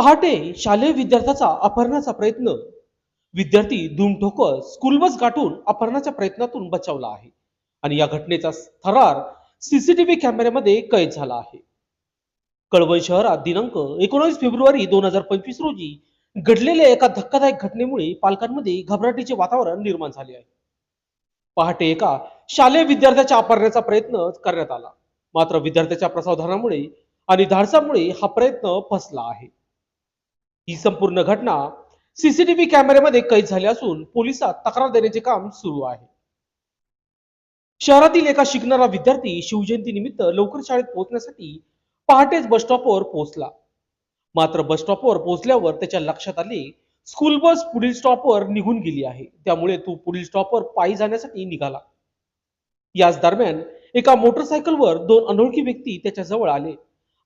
पहाटे शालेय विद्यार्थ्याचा अपहरणाचा प्रयत्न. विद्यार्थी धूम ठोकत स्कूल बस गाठून अपहरणाच्या प्रयत्नातून बचावला आहे आणि या घटनेचा थरार सीसीटीव्ही कॅमेऱ्यामध्ये कैद झाला आहे. कळवण शहरात दिनांक एकोणावीस फेब्रुवारी दोन हजार पंचवीस रोजी घडलेल्या एका धक्कादायक घटनेमुळे पालकांमध्ये घबराटीचे वातावरण निर्माण झाले आहे. पहाटे एका शालेय विद्यार्थ्याच्या अपहरण्याचा प्रयत्न करण्यात आला. मात्र विद्यार्थ्याच्या प्रसावधानामुळे आणि धाडसामुळे हा प्रयत्न फसला आहे. ही संपूर्ण घटना सीसीटीव्ही कॅमेऱ्यामध्ये कैद झाली असून पोलिसात तक्रार देण्याचे काम सुरू आहे. शहरातील एका शिकणारा विद्यार्थी शिवजयंती निमित्त लवकर शाळेत पोहोचण्यासाठी पहाटेच बस स्टॉपवर पोहोचला. मात्र बस स्टॉपवर पोहोचल्यावर त्याच्या लक्षात आले स्कूल बस पुढील स्टॉपवर निघून गेली आहे. त्यामुळे तो पुढील स्टॉपवर पायी जाण्यासाठी निघाला. याच दरम्यान एका मोटरसायकलवर दोन अनोळखी व्यक्ती त्याच्याजवळ आले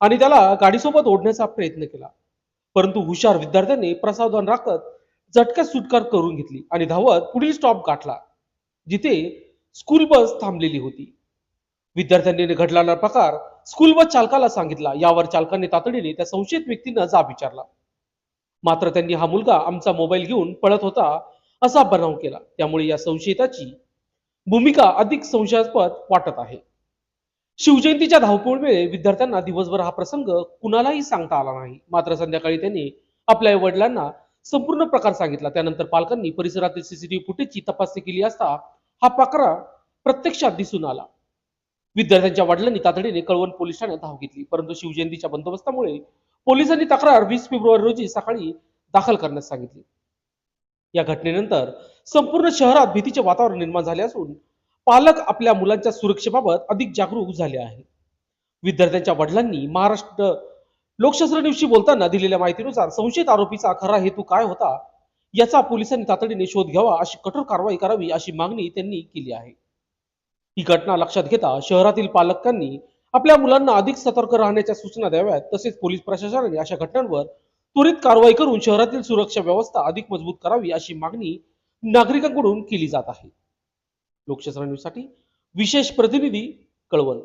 आणि त्याला गाडीसोबत ओढण्याचा प्रयत्न केला. परंतु हुशार विद्यार्थ्यांनी प्रसावधान राखत झटक्यात सुटकार करून घेतली आणि धावत पुढील स्टॉप गाठला जिथे स्कूल बस थांबलेली होती. विद्यार्थ्यांनी घडलेला प्रकार स्कूल बस चालकाला सांगितला. यावर चालकाने तातडीने त्या संशयित व्यक्तींना जाब विचारला. मात्र त्यांनी हा मुलगा आमचा मोबाईल घेऊन पळत होता असा बनाव केला. त्यामुळे या संशयिताची भूमिका अधिक संशयास्पद वाटत आहे. शिवजयंतीच्या धावपळीमुळे विद्यार्थ्यांना दिवसभर हा प्रसंग कुणालाही सांगता आला नाही. मात्र संध्याकाळी त्यांनी आपल्या वडिलांना संपूर्ण प्रकार सांगितला. त्यानंतर पालकांनी परिसरातील सीसीटीव्ही फुटेजची तपासणी केली असता हा प्रकार प्रत्यक्षात दिसून आला. विद्यार्थ्यांच्या वडिलांनी तातडीने कळवण पोलीस ठाण्यात धाव घेतली. परंतु शिवजयंतीच्या बंदोबस्तामुळे पोलिसांनी तक्रार वीस फेब्रुवारी रोजी सकाळी दाखल करण्यास सांगितली. या घटनेनंतर संपूर्ण शहरात भीतीचे वातावरण निर्माण झाले असून पालक आपल्या मुलांच्या सुरक्षेबाबत अधिक जागरूक झाले आहे विद्यार्थ्यांच्या वडिलांनी महाराष्ट्र लोकशास्त्र दिवशी बोलताना दिलेल्या माहितीनुसार संशयित आरोपीचा खरा हेतू काय होता याचा पोलिसांनी तातडीने शोध घ्यावा अशी कठोर कारवाई करावी अशी मागणी त्यांनी केली आहे. ही घटना लक्षात घेता शहरातील पालकांनी आपल्या मुलांना अधिक सतर्क राहण्याच्या सूचना द्याव्यात तसेच पोलीस प्रशासनाने अशा घटनांवर त्वरित कारवाई करून शहरातील सुरक्षा व्यवस्था अधिक मजबूत करावी अशी मागणी नागरिकांकडून केली जात आहे. लोकशास्त्र न्यूजसाठी विशेष प्रतिनिधी कळवण